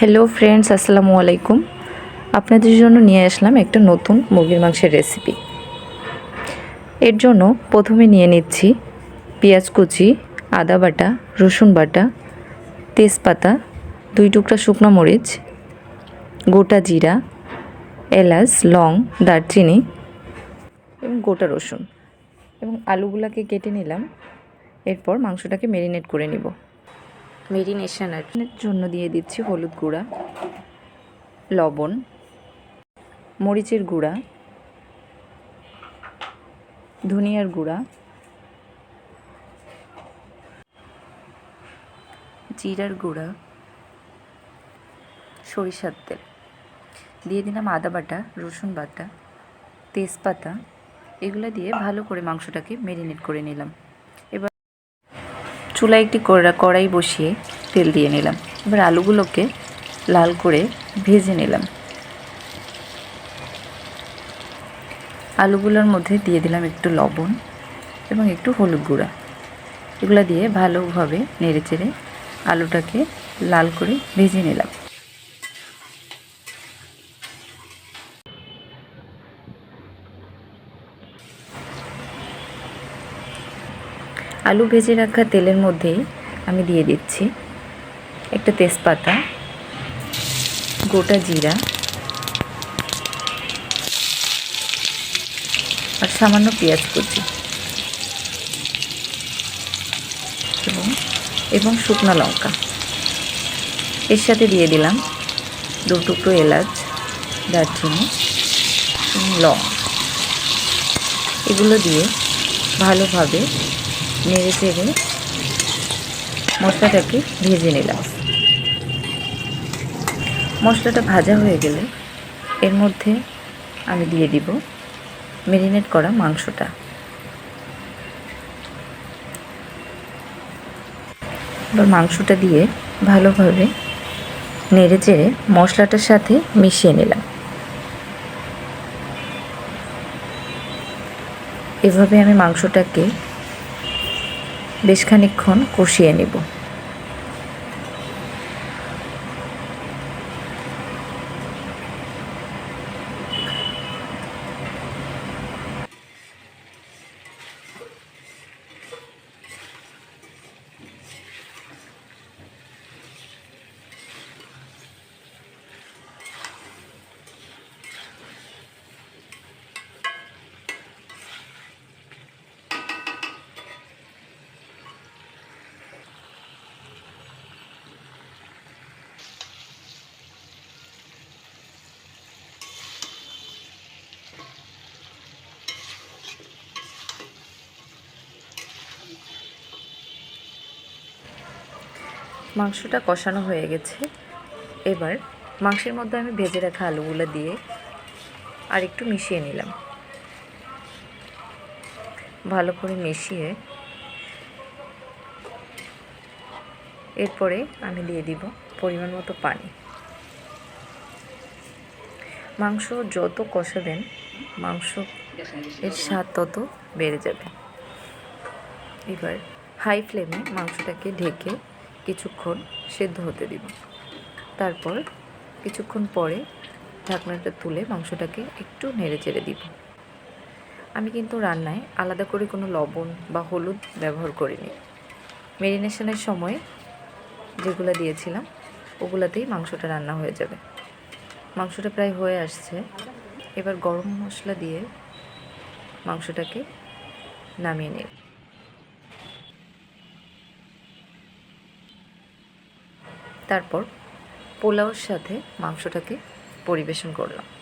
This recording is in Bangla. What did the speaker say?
হ্যালো ফ্রেন্ডস আসসালামু আলাইকুম। আপনাদের জন্য নিয়ে আসলাম একটা নতুন মুরগির মাংসের রেসিপি এর জন্য প্রথমে নিয়ে নিচ্ছি পেঁয়াজ কুচি, আদা বাটা, রসুন বাটা, তেজপাতা, দুই টুকরা শুকনো মরিচ, গোটা জিরা, এলাচ, লং, দারচিনি এবং গোটা রসুন এবং আলুগুলাকে কেটে নিলাম। এরপর মাংসটাকে মেরিনেট করে নিব। মেরিনেশনের জন্য দিয়ে দিচ্ছি হলুদ গুঁড়া, লবণ, মরিচের গুঁড়া, ধনিয়ার গুঁড়া, জিরার গুঁড়া, সরিষার তেল। দিয়ে দিলাম আদা বাটা, রসুন বাটা, তেজপাতা, এগুলো দিয়ে ভালো করে মাংসটাকে মেরিনেট করে নিলাম। চুলায় একটি কড়া কড়াই বসিয়ে তেল দিয়ে নিলাম। এবার আলুগুলোকে লাল করে ভেজে নিলাম। আলুগুলোর মধ্যে দিয়ে দিলাম একটু লবণ এবং একটু হলুদ গুঁড়া। এগুলো দিয়ে ভালোভাবে নেড়ে চেড়ে আলুটাকে লাল করে ভেজে নিলাম। আলু ভেজে রাখা তেলের মধ্যেই আমি দিয়ে দিচ্ছি একটা তেজপাতা, গোটা জিরা আর সামান্য পেঁয়াজ কুচি এবং এবং শুকনো লঙ্কা। এর সাথে দিয়ে দিলাম দু টুকরো এলাচ, দারচিনি লং। এগুলো দিয়ে ভালোভাবে নেড়ে চেড়ে মশলাটাকে ভেজে নিলাম। মশলাটা ভাজা হয়ে গেলে এর মধ্যে আমি দিয়ে দিব মেরিনেট করা মাংসটা। এবার মাংসটা দিয়ে ভালোভাবে নেড়ে চেড়ে মশলাটার সাথে মিশিয়ে নিলাম। এভাবে আমি মাংসটাকে বেশ খানিক্ষণ কষিয়ে নেব। মাংসটা কষানো হয়ে গেছে। এবার মাংসের মধ্যে আমি ভেজে রাখা আলুগুলো দিয়ে আর একটু মিশিয়ে নিলাম। ভালো করে মিশিয়ে এরপরে আমি দিয়ে দিব পরিমাণ মতো পানি। মাংস যত কষাবেন, মাংস এর স্বাদ তত বেড়ে যাবে। এবার হাই ফ্লেমে মাংসটাকে ঢেকে কিছুক্ষণ সেদ্ধ হতে দিব। তারপর কিছুক্ষণ পরে ঢাকনাটা তুলে মাংসটাকে একটু নেড়ে চেড়ে দিব। আমি কিন্তু রান্নায় আলাদা করে কোনো লবণ বা হলুদ ব্যবহার করিনি। মেরিনেশনের সময় যেগুলো দিয়েছিলাম, ওগুলাতেই মাংসটা রান্না হয়ে যাবে। মাংসটা প্রায় হয়ে আসছে। এবার গরম মশলা দিয়ে মাংসটাকে নামিয়ে নিই। তারপর পোলাওর সাথে মাংসটাকে পরিবেশন করলাম।